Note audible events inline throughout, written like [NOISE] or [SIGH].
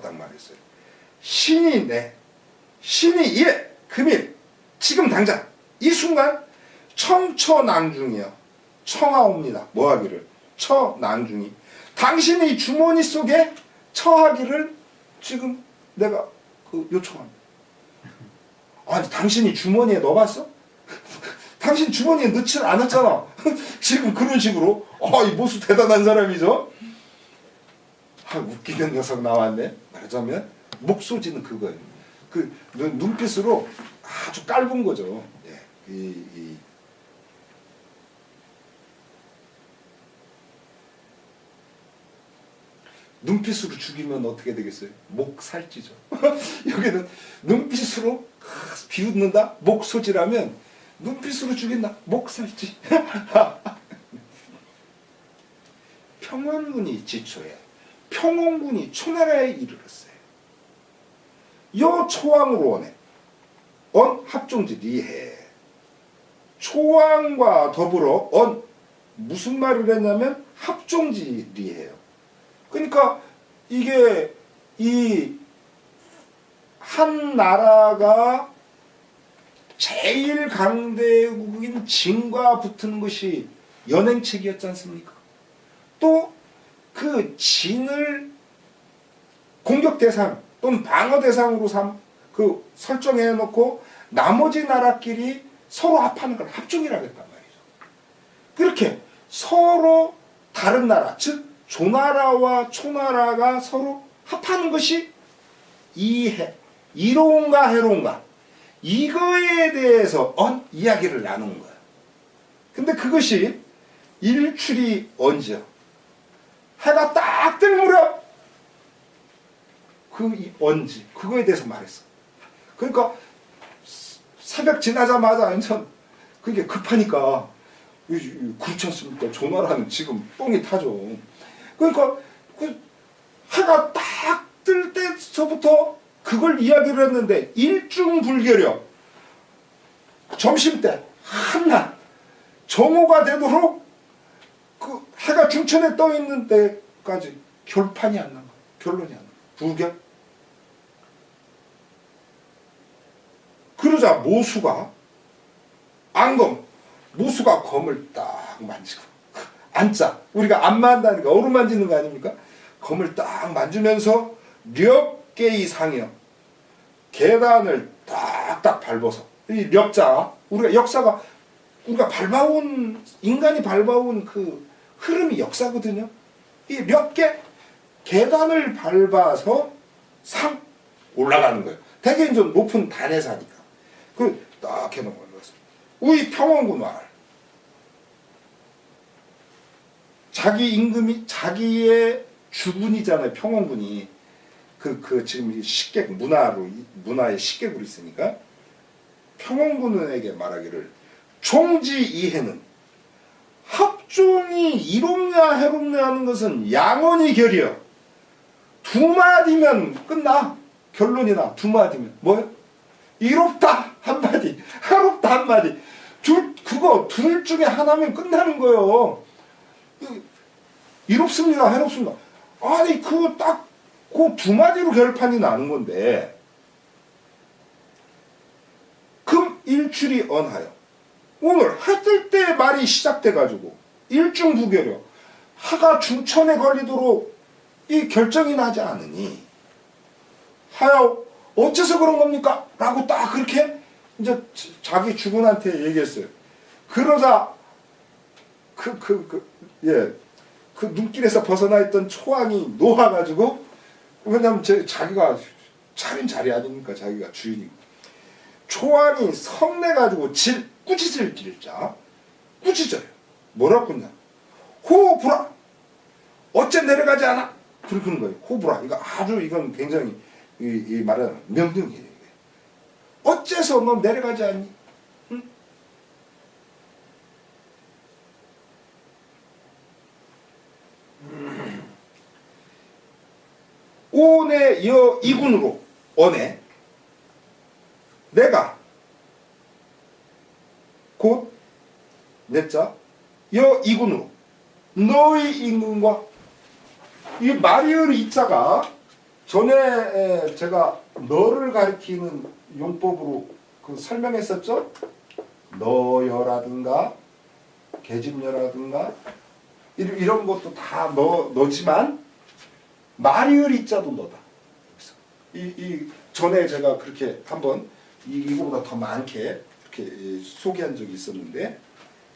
딱 말했어요. 신이 내, 신이 예, 금일, 지금 당장, 이 순간 청처낭중이요. 청하옵니다. 뭐하기를? 처낭중이. 당신의 주머니 속에 처하기를 지금 내가 그 요청합니다. 아니, 당신이 주머니에 넣어봤어? [LAUGHS] 당신 주머니에 넣질 않았잖아. [LAUGHS] 지금 그런 식으로. 아, 이 모수 대단한 사람이죠? 아, 웃기는 녀석 나왔네. 말하자면, 목소지는 그거예요. 그 눈- 눈빛으로 아주 깔은 거죠. 예. 이, 이 눈빛으로 죽이면 어떻게 되겠어요? 목 살찌죠. [LAUGHS] 여기는 눈빛으로 비웃는다? 목 소지라면 눈빛으로 죽인다? 목 살찌. [LAUGHS] 평원군이 지초에 평원군이 초나라에 이르렀어요. 요 초왕으로 원해. 언 합종지 리해. 초왕과 더불어 언 무슨 말을 했냐면 합종지 리해요. 그러니까 이게 이 한 나라가 제일 강대국인 진과 붙은 것이 연행책이었지 않습니까? 또 그 진을 공격 대상 또는 방어 대상으로 삼 그 설정해 놓고 나머지 나라끼리 서로 합하는 걸 합종이라고 했단 말이죠. 그렇게 서로 다른 나라, 즉 조나라와 초나라가 서로 합하는 것이 이해, 이로운가 해로운가 이거에 대해서 언 이야기를 나눈 거야. 근데 그것이 일출이 언제요? 해가 딱 뜰 무렵 그 이- 언지 그거에 대해서 말했어. 그러니까 스- 새벽 지나자마자 인천 그게 급하니까 그렇지 않습니까? 조나라는 지금 똥이 타죠. 그러니까 그 해가 딱 뜰 때서부터 그걸 이야기를 했는데 일중불결력 점심 때 한낮 정오가 되도록 그 해가 중천에 떠 있는 때까지 결판이 안 난 거야. 결론이 안 나. 불결. 그러자 모수가 안검 모수가 검을 딱 만지고 안자 우리가 안 만다니까 어루 만지는 거 아닙니까? 검을 딱 만지면서 력계의 상이요 계단을 딱딱 밟아서 이 력자 우리가 역사가 우리가 밟아온 인간이 밟아온 그 흐름이 역사거든요. 이 력계 계단을 밟아서 상 올라가는 거예요. 되게 이제 높은 단에 사니까 그 딱 해 놓은 거예요. 우리 평원군 마을 자기 임금이 자기의 주군이잖아요. 평원군이 그, 그, 지금 이 식객, 문화로, 이 문화의 식객으로 있으니까, 평원군에게 말하기를, 종지 이해는 합종이 이롭냐 해롭냐 하는 것은 양언이 결이여. 두 마디면 끝나. 결론이 나 두 마디면. 뭐요? 이롭다 한마디, 해롭다 한마디. 둘, 그거 둘 중에 하나면 끝나는 거예요. 이- 이롭습니다, 해롭습니다. 아니, 그거 딱 그 두 마디로 결판이 나는 건데 금 일출이 언하여 오늘 해뜰때 말이 시작돼 가지고 일중부결여 하가 중천에 걸리도록 이 결정이 나지 않으니 하여 어째서 그런 겁니까? 라고 딱 그렇게 이제 자기 주군한테 얘기했어요. 그러자 그 그 그 예. 그 눈길에서 벗어나 있던 초왕이 놓아가지고 왜냐면 제 자기가 차린 자리 아닙니까 자기가 주인이고 초왕이 성내 가지고 질 꾸짖을 길자. 꾸짖어요. 뭐라고 했냐? 호불아 어째 내려가지 않아? 그러는 거예요. 호불아 이거 아주 이건 굉장히 이, 이 말은 명령이에요. 어째서 너 내려가지 않니? 응? 오내 여 이군으로 언해. 내가 곧 넷자 여 이군으로 너의 임금과 이 마리을 이자가 전에 에, 제가 너를 가리키는 용법으로 그 설명했었죠? 너여라든가 계집녀라든가 이런, 것도 다 너, 너지만 마리을 이자도 너다. 이, 이 전에 제가 그렇게 한번 이, 이거보다 더 많게 이렇게 이, 소개한 적이 있었는데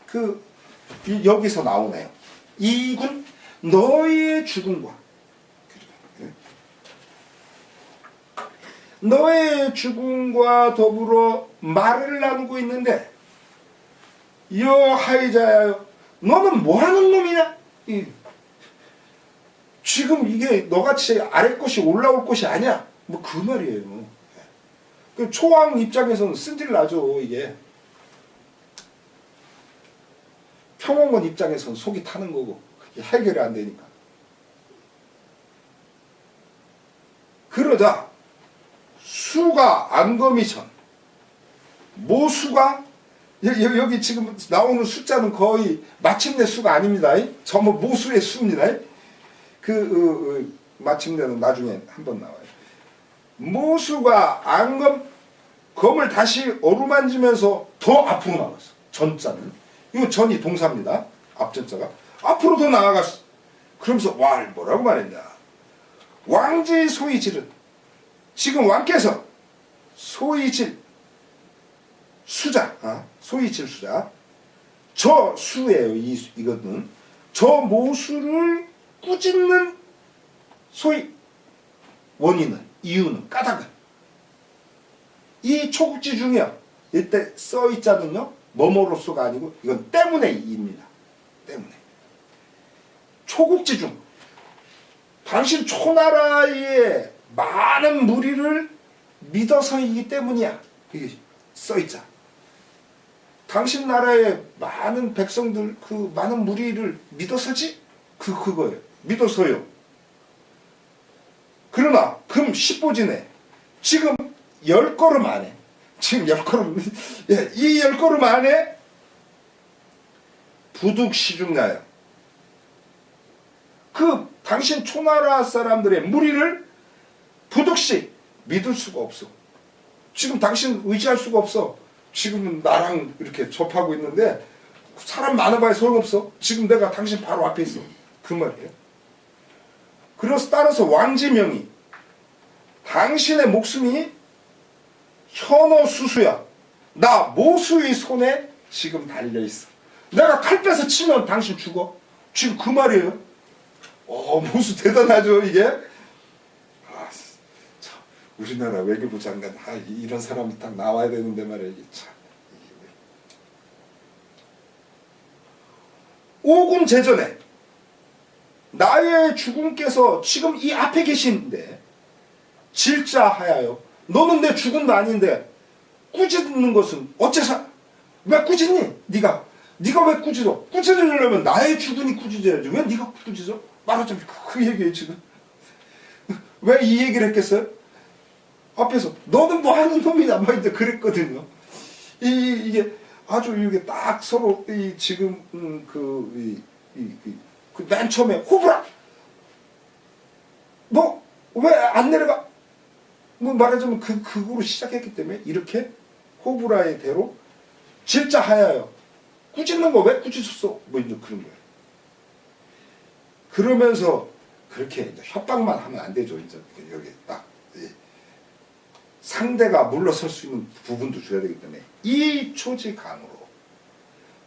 그 이, 여기서 나오네요. 이군 너의 죽음과 너의 죽음과 더불어 말을 나누고 있는데 여 하이자야 너는 뭐하는 놈이냐? 이, 지금 이게 너같이 아래 것이 올라올 것이 아니야. 뭐 그 말이에요. 그 초왕 입장에서는 쓴질 나죠 이게. 평원군 입장에서는 속이 타는 거고 해결이 안 되니까. 그러자 수가 안검이천 모수가 여기 지금 나오는 숫자는 거의 마침내 수가 아닙니다. 전부 모수의 수입니다. 그 어, 어, 마침내는 나중에 한번 나와요. 모수가 안검 검을 다시 어루만지면서 더 앞으로 나갔어. 전자는 이거 전이 동사입니다. 앞전자가 앞으로 더 나아갔어. 그러면서 와 뭐라고 말했냐? 왕지 소이질은 지금 왕께서 소이질 수자, 아, 소이질 수자. 저 수예요. 이 수- 이거는 저 모수를 꾸짖는 소위 원인은 이유는 까닭은 이 초국지 중에요. 이때 써 있자는요. 뭐뭐로서가 아니고 이건 때문에 입니다. 때문에 초국지 중 당신 초나라의 많은 무리를 믿어서이기 때문이야. 이게 써 있자. 당신 나라의 많은 백성들 그 많은 무리를 믿어서지 그 그거예요. 믿어서요. 그러나 금 10보진에 지금 열 걸음 안에 지금 열 걸음 [LAUGHS] 예, 이열 걸음 안에 부득 시중나요. 그 당신 초나라 사람들의 무리를 부득시 믿을 수가 없어. 지금 당신 의지할 수가 없어. 지금은 나랑 이렇게 접하고 있는데 사람 많아봐야 소용없어. 지금 내가 당신 바로 앞에 있어. 그 말이에요. 그래서 따라서 왕지명이 당신의 목숨이 현어 수수야. 나 모수의 손에 지금 달려 있어. 내가 칼 빼서 치면 당신 죽어. 지금 그 말이에요. 어, 모수 대단하죠, 이게? 아, 참, 우리나라 외교부 장관, 아, 이- 이런 사람이 딱 나와야 되는데 이게 참. 오군 제전에 나의 죽음께서 지금 이 앞에 계신데 질자하여요. 너는 내 죽음도 아닌데 꾸짖는 것은 어째서 왜 꾸짖니? 네가 네가 왜 꾸짖어? 꾸짖으려면 나의 죽음이 꾸짖어야지. 왜 네가 꾸짖어? 말하자면 그, 그 얘기예요 지금. [LAUGHS] 왜 이 얘기를 했겠어요? 앞에서 너는 뭐 하는 놈이다 뭐 이제 그랬거든요. 이 이게 아주 이게 딱 서로 이 지금 음, 그이이그맨 처음에 호불아 너 왜 안 내려가? 뭐 말하자면 그 그거로 시작했기 때문에 이렇게 호불아의 대로 질자하여요. 꾸짖는 거 왜 꾸짖었어? 뭐 이제 그런 거예요. 그러면서 그렇게 이제 협박만 하면 안 되죠. 이제 여기 딱 예. 상대가 물러설 수 있는 부분도 줘야 되기 때문에 이 초지강으로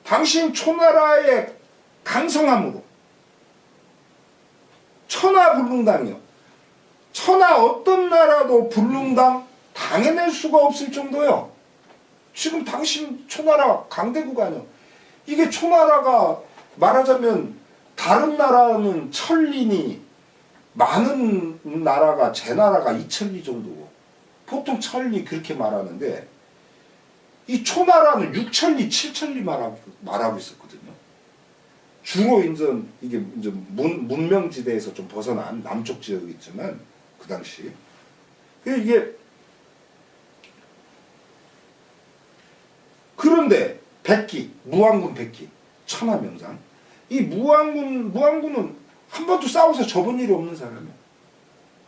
당신 초나라의 강성함으로 천하 불능당이요. 천하 어떤 나라도 불능당 당해낼 수가 없을 정도요. 지금 당신 초나라 강대국 아니요. 이게 초나라가 말하자면 다른 나라는 천리니 많은 나라가 제 나라가 이천리 정도고 보통 천리 그렇게 말하는데 이 초나라는 육천리 칠천리 말하고 말하고 있었거든요. 주로 이제 이게 이제 문, 문명지대에서 좀 벗어난 남쪽 지역이지만 그 당시 그 이게 그런데 백기 무왕군 백기 천하명장 이 무왕군 무왕군은 한 번도 싸워서 접은 일이 없는 사람이야.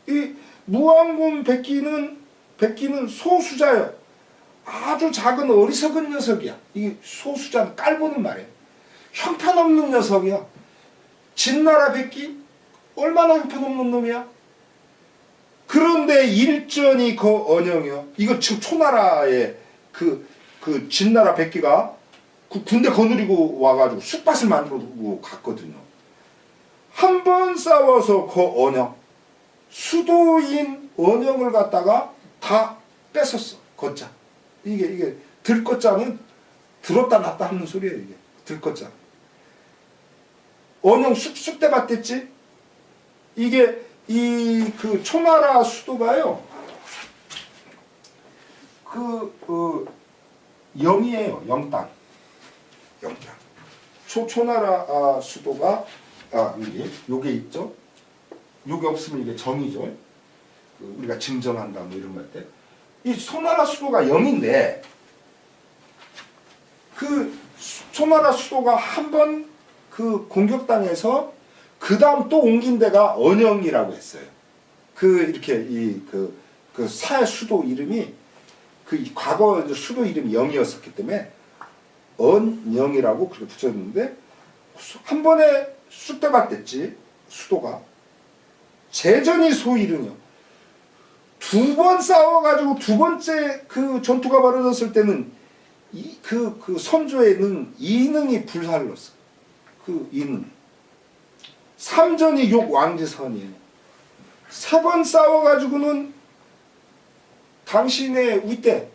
이 무왕군 백기는 백기는 소수자요. 아주 작은 어리석은 녀석이야. 이 소수자는 깔보는 말이에요. 형편없는 녀석이야. 진나라 백기 얼마나 형편없는 놈이야. 그런데 일전이 그 언영이요. 이거 지금 초나라의 그, 그 진나라 백기가 그 군대 거느리고 와가지고 쑥밭을 만들고 갔거든요. 한 번 싸워서 그 언영, 수도인 언영을 갖다가 다 뺏었어. 걷자. 이게, 이게 들것자는 들었다 놨다 하는 소리예요, 이게. 들것자. 언영 쑥쑥 대 받댔지? 이게 이 그 초나라 수도가요. 그 어, 영이에요. 영땅. 영땅. 초 초나라 아, 수도가 아 여기 요게 있죠. 요게 없으면 이게 정이죠. 그 우리가 증정한다 뭐 이런 거할 때. 이 소나라 수도가 영인데 그 수- 초나라 수도가 한 번 그 공격당해서 그 다음 또 옮긴 데가 언영이라고 했어요. 그 이렇게 이그 그 사 수도 이름이 그 이- 과거 수도 이름이 영이었었기 때문에 언영이라고 그렇게 붙였는데 수- 한 번에 쑥대밭 됐지 수도가. 재전이 소이르뇨 두번 싸워가지고 두 번째 그 전투가 벌어졌을 때는 이 그그 선조에는 이능이 불살렀어. 그 이능 삼전이 욕 왕지선이에요. 세 번 싸워가지고는 당신의 우때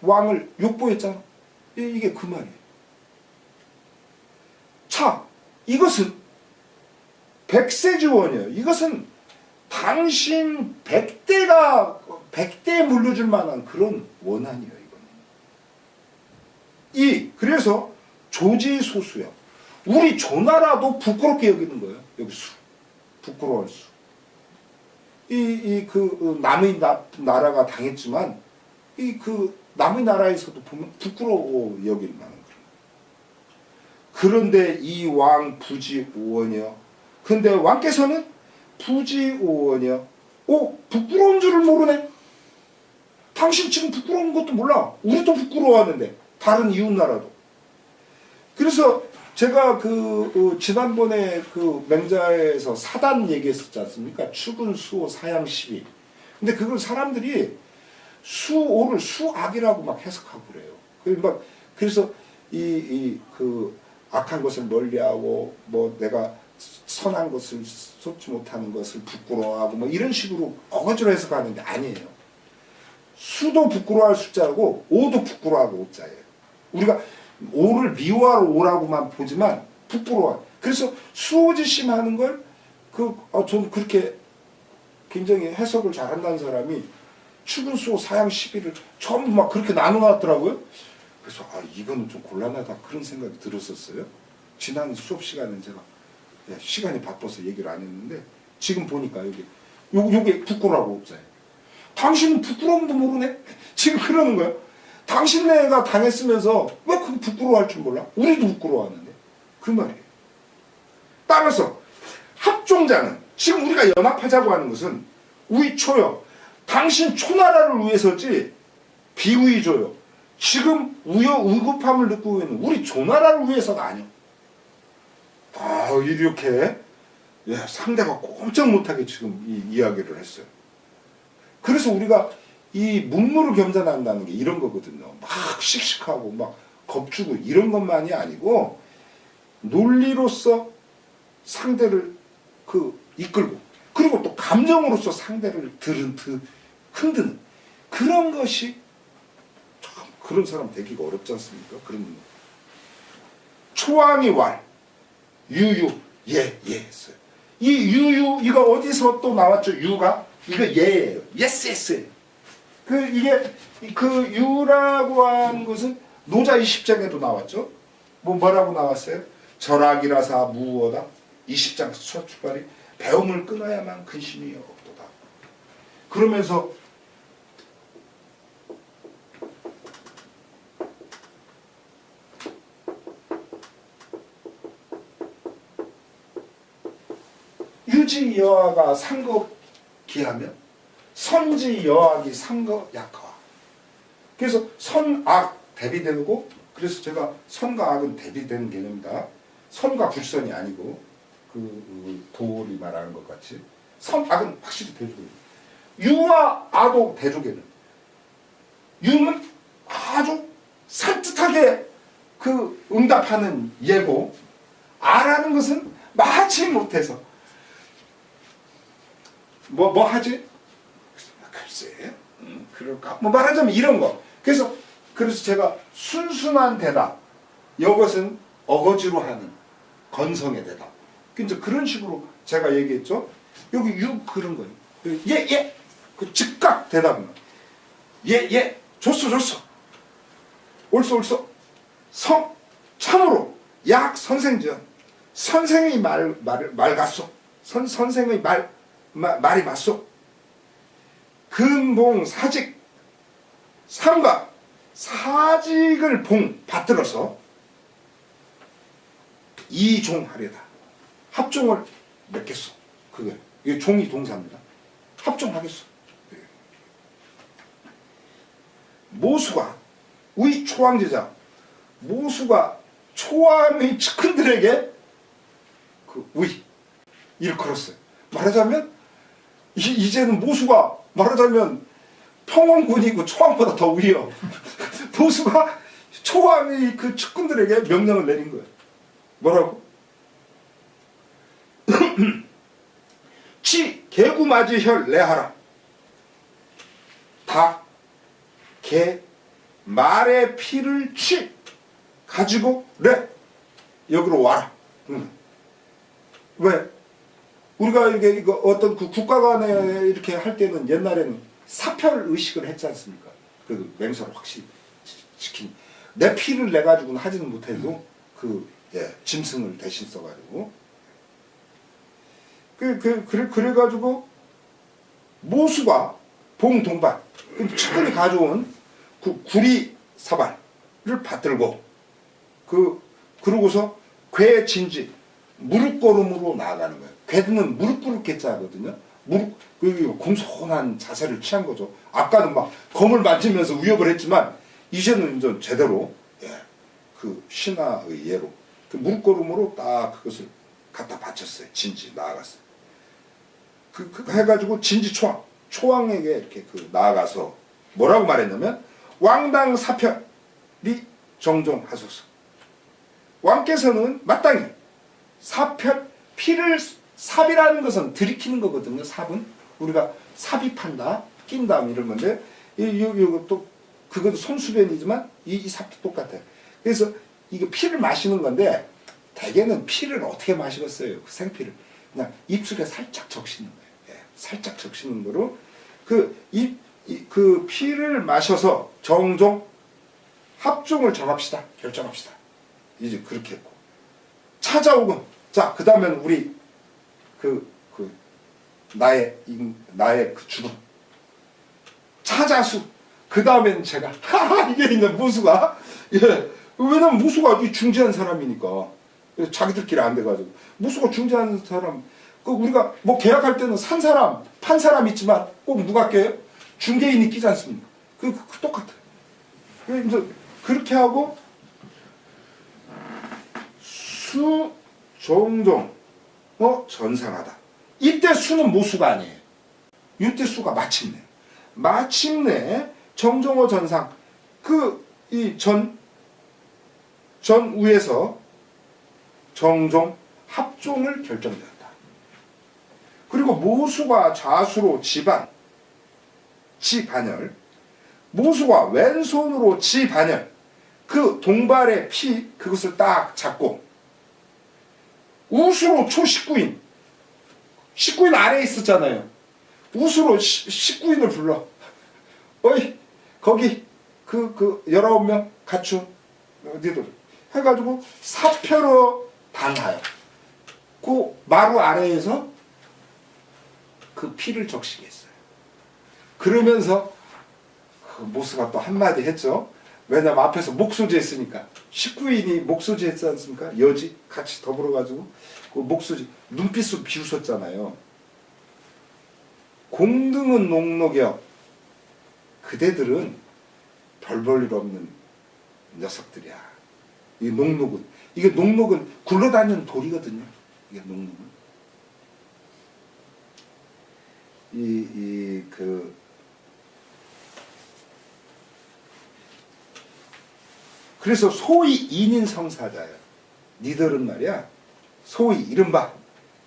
왕을 욕보였잖아. 이- 이게 그 말이에요. 자 이것은 백세주원이에요. 이것은 당신 백대가 백대에 물려줄 만한 그런 원한이에요 이거는. 이 그래서 조지소수요 우리 조나라도 부끄럽게 여기는 거예요. 여기 수 부끄러워할 수. 이 이 그 남의 나, 나라가 당했지만 이 그 남의 나라에서도 보면 부끄러워 여길 만한 그런 그런데 이 왕 부지오원이요. 근데 왕께서는 부지오원이요. 오 부끄러운 줄을 모르네. 당신 지금 부끄러운 것도 몰라. 우리도 부끄러워하는데. 다른 이웃 나라도. 그래서 제가 그 어, 지난번에 그 맹자에서 사단 얘기했었지 않습니까? 축은 수호 사양 시비. 근데 그걸 사람들이 수오를 수악이라고 막 해석하고 그래요. 그막 그래서 이 이 그 악한 것을 멀리하고 뭐 내가 선한 것을 쏟지 못하는 것을 부끄러워하고 뭐 이런 식으로 어거지로 해석하는데 아니에요. 수도 부끄러워할 숫자고 오도 부끄러워하고 오자예요. 우리가 오를 미워하러 오라고만 보지만 부끄러워. 그래서 수호지심 하는 걸, 그, 어, 저는 그렇게 굉장히 해석을 잘한다는 사람이 축은 수호 사양 시비를 전부 막 그렇게 나눠놨더라고요. 그래서 아, 이거는 좀 곤란하다 그런 생각이 들었었어요. 지난 수업 시간에 제가 예, 시간이 바빠서 얘기를 안 했는데 지금 보니까 여기 요, 요게 부끄러워하고 없어요. 당신은 부끄러움도 모르네? [LAUGHS] 지금 그러는 거예요. 당신네가 당했으면서 왜 그거 부끄러워할 줄 몰라? 우리도 부끄러워하는데 그 말이에요. 따라서 합종자는 지금 우리가 연합하자고 하는 것은 우리 초요. 당신 초나라를 위해서지 비우이조요. 지금 우여 우급함을 느끼고 있는 우리 조나라를 위해서가 아니요. 아 이렇게 예, 상대가 꼼짝 못하게 지금 이 이야기를 했어요. 그래서 우리가 이 문무를 겸손한다는 게 이런 거거든요. 막 씩씩하고 막 겁주고 이런 것만이 아니고 논리로서 상대를 그 이끌고 그리고 또 감정으로서 상대를 들은 드, 흔드는 그런 것이 참 그런 사람 되기가 어렵지 않습니까? 그런 분. 초왕이 왈 유유 예예 했어요. 이 유유 이거 어디서 또 나왔죠? 유가 이거 예예요. 예스 예스. 그 이게 그 유라고 하는 것은 노자 20장에도 나왔죠. 뭐 뭐라고 나왔어요? 절악이라사 무어다. 20장 첫 출발이 배움을 끊어야만 근심이 없도다. 그러면서 유지 여하가 상급 기하면 선지 여악이 상거 약화. 그래서 선악 대비되고 그래서 제가 선과 악은 대비되는 개념이다. 선과 불선이 아니고 그, 그 도리 말하는 것 같이 선악은 확실히 대조돼요. 유와 아도 대조개는 유는 아주 산뜻하게 그 응답하는 예고 아라는 것은 마치 못해서 뭐 뭐 하지? 글쎄, 음, 그럴까? 뭐 말하자면 이런 거. 그래서 그래서 제가 순순한 대답, 이것은 어거지로 하는 건성의 대답. 이제 그런 식으로 제가 얘기했죠. 여기 유 그런 거예요. 예, 예. 그 즉각 대답은 예, 예. 줬어, 줬어. 옳소, 옳소. 성 참으로 약 선생전 선생의 말 말을 말 같소. 선 선생의 말 마, 말이 맞소. 근봉 사직 삼가 사직을 봉 받들어서 이종하려다 합종을 맺겠소. 그게 이게 종이 동사입니다. 합종하겠소. 예. 모수가 우리 초왕제자 모수가 초왕의 측근들에게 그 우이 일컬었어요. 말하자면 이, 이제는 모수가 말하자면 평원군이고 초왕보다 더 위요. 모수가 [LAUGHS] 초왕의 그 측근들에게 명령을 내린 거예요. 뭐라고? [CLEARS THROAT] 치 개구맞이혈 내하라. 닭, 개, 말의 피를 치 가지고 내 여기로 와라. 응. 왜? 우리가 이게 이거 어떤 그 국가 간에 이렇게 할 때는 옛날에는 사별 의식을 했지 않습니까? 그 맹세를 확실히 지- 지킨 내 피를 내 가지고는 하지는 못해도 그 예, 짐승을 대신 써가지고 그, 그, 그래, 그래가지고 모수가 봉동반 측근이 가져온 그 구리 사발을 받들고 그 그러고서 괴 진지 무릎 걸음으로 나아가는 거예요. 괴는 무릎 꿇게 자거든요. 무릎 그 공손한 자세를 취한 거죠. 아까는 막 검을 만지면서 위협을 했지만 이제는 이제 제대로 예, 그 신화의 예로 그 무릎 걸음으로 딱 그것을 갖다 바쳤어요. 진지 나아갔어요. 그, 그 해가지고 진지 초왕 초왕에게 이렇게 그 나아가서 뭐라고 말했냐면 왕당 사편이 정정하소서. 왕께서는 마땅히 사편 피를 삽이라는 것은 들이키는 거거든요. 삽은 우리가 삽입한다, 낀다 뭐 이런 건데 이요또 그것도 손수변이지만 이, 이 삽도 똑같아요. 그래서 이거 피를 마시는 건데 대개는 피를 어떻게 마시겠어요? 그 생피를 그냥 입술에 살짝 적시는 거예요. 예, 살짝 적시는 거로 그입그 피를 마셔서 정종 합종을 정합시다. 결정합시다. 이제 그렇게 했고 찾아오군. 자, 그 다음엔 우리 그, 그, 나의, 인- 나의 그 죽음. 찾아수. 그 다음엔 제가. 하하, 이게 이제 무수가. 예. 왜냐면 무수가 이 중재한 사람이니까. 자기들끼리 안 돼가지고. 무수가 중재하는 사람. 그 우리가 뭐 계약할 때는 산 사람, 판 사람 있지만 꼭 누가 껴요? 중개인이 끼지 않습니까? 그, 그, 그 똑같아요. 그래서 그렇게 하고 수 종종 어 전상하다. 이때 수는 모수가 아니에요. 이때 수가 마침내. 마침내 정종어 전상 그 이 전 전우에서 정종 합종을 결정되었다. 그리고 모수가 좌수로 지반 지반열 모수가 왼손으로 지반열 그 동발의 피 그것을 딱 잡고 우수로 초식구인. 식구인 아래에 있었잖아요. 우수로 시- 식구인을 불러. 어이 거기 그그 열아홉 명 갖춘 어디들 해가지고 사표로 단하여 그 마루 아래에서 그 피를 적시게 했어요. 그러면서 그 모스가 또 한마디 했죠. 왜냐면 앞에서 목소지 했으니까. 식구인이 목소지 했지 않습니까? 여지 같이 더불어가지고 그 목소지 눈빛으로 비웃었잖아요. 공등은 녹록여 그대들은 별 볼 일 없는 녀석들이야. 이 녹록은 이게 녹록은 굴러다니는 돌이거든요. 이게 녹록은 이 이그 그래서 소위 인인성사자예요. 니들은 말이야 소위 이른바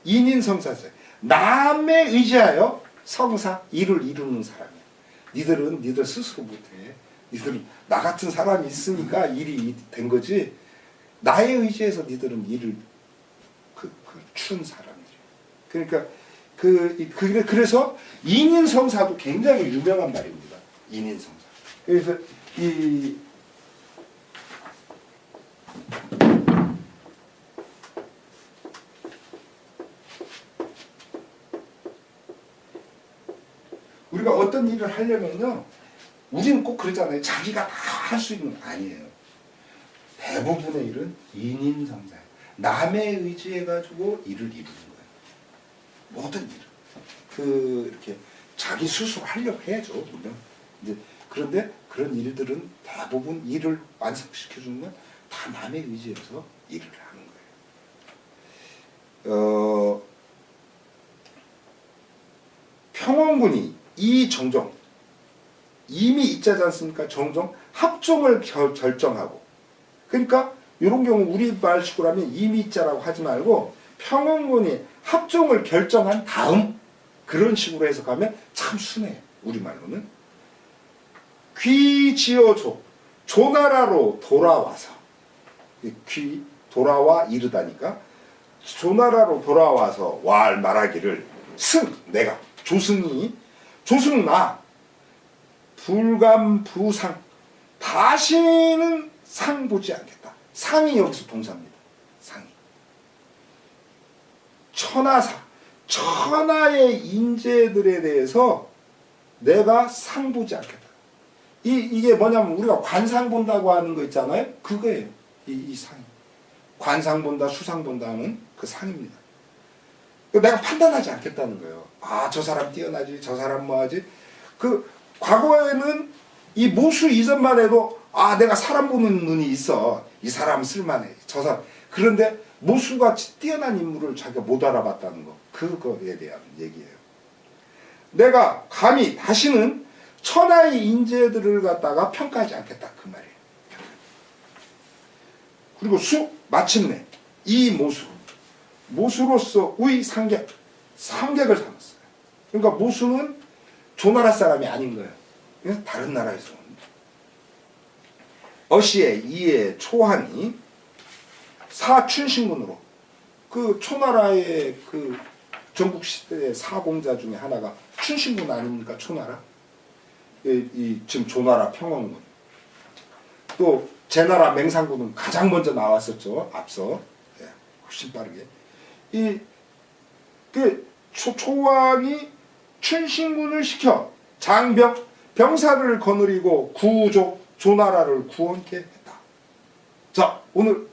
인인성사자 남에 의지하여 성사 일을 이루는 사람이야. 니들은 니들 스스로 못해. 니들은 나 같은 사람이 있으니까 일이 된 거지. 나에 의지해서 니들은 일을 그, 그춘 사람들이야. 그러니까 그, 이- 그 그래서 인인성사도 굉장히 유명한 말입니다. 인인성사. 그래서 이 우리가 어떤 일을 하려면요, 우리는 꼭 그러잖아요. 자기가 다 할 수 있는 거 아니에요. 대부분의 일은 인인성사예요. 남에 의지해가지고 일을 이루는 거예요. 모든 일은. 그, 이렇게 자기 스스로 하려고 해야죠, 물론. 이제 그런데 그런 일들은 대부분 일을 완성시켜주는 건 다 남에 의지해서 일을 하는 거예요. 어, 평원군이 이 정정 이미 있자지 않습니까? 정정 합종을 결, 결정하고 그러니까 이런 경우 우리 말식으로 하면 이미 있자라고 하지 말고 평원군이 합종을 결정한 다음 그런 식으로 해석하면 참 순해요. 우리말로는 귀 지어줘 조나라로 돌아와서 이귀 돌아와 이르다니까 조나라로 돌아와서 왈 말하기를 승 내가 조승이 조승 나 불감부상 다시는 상 보지 않겠다. 상이 여기서 동사입니다. 상이 천하사 천하의 인재들에 대해서 내가 상 보지 않겠다. 이 이게 뭐냐면 우리가 관상 본다고 하는 거 있잖아요. 그거예요. 이, 이 상이 관상 본다, 수상 본다는 그 상입니다. 내가 판단하지 않겠다는 거예요. 아, 저 사람 뛰어나지, 저 사람 뭐하지. 그, 과거에는 이 모수 이전만 해도, 아, 내가 사람 보는 눈이 있어. 이 사람 쓸만해. 저 사람. 그런데 모수같이 뛰어난 인물을 자기가 못 알아봤다는 거. 그거에 대한 얘기예요. 내가 감히 다시는 천하의 인재들을 갖다가 평가하지 않겠다. 그 말이에요. 그리고 수, 마침내, 이 모수. 모수로서 의 상객, 상객을 삼았어요. 그러니까 모수는 조나라 사람이 아닌 거예요. 그래서 다른 나라에서 온. 어시에 이에 초한이 사춘신군으로 그 초나라의 그 전국 시대의 사공자 중에 하나가 춘신군 아닙니까 초나라? 이, 이 지금 조나라 평원군 또 제나라 맹상군은 가장 먼저 나왔었죠 앞서 예, 훨씬 빠르게 이 그 초왕이 춘신군을 시켜 장병 병사를 거느리고 구조 조나라를 구원케 했다. 자 오늘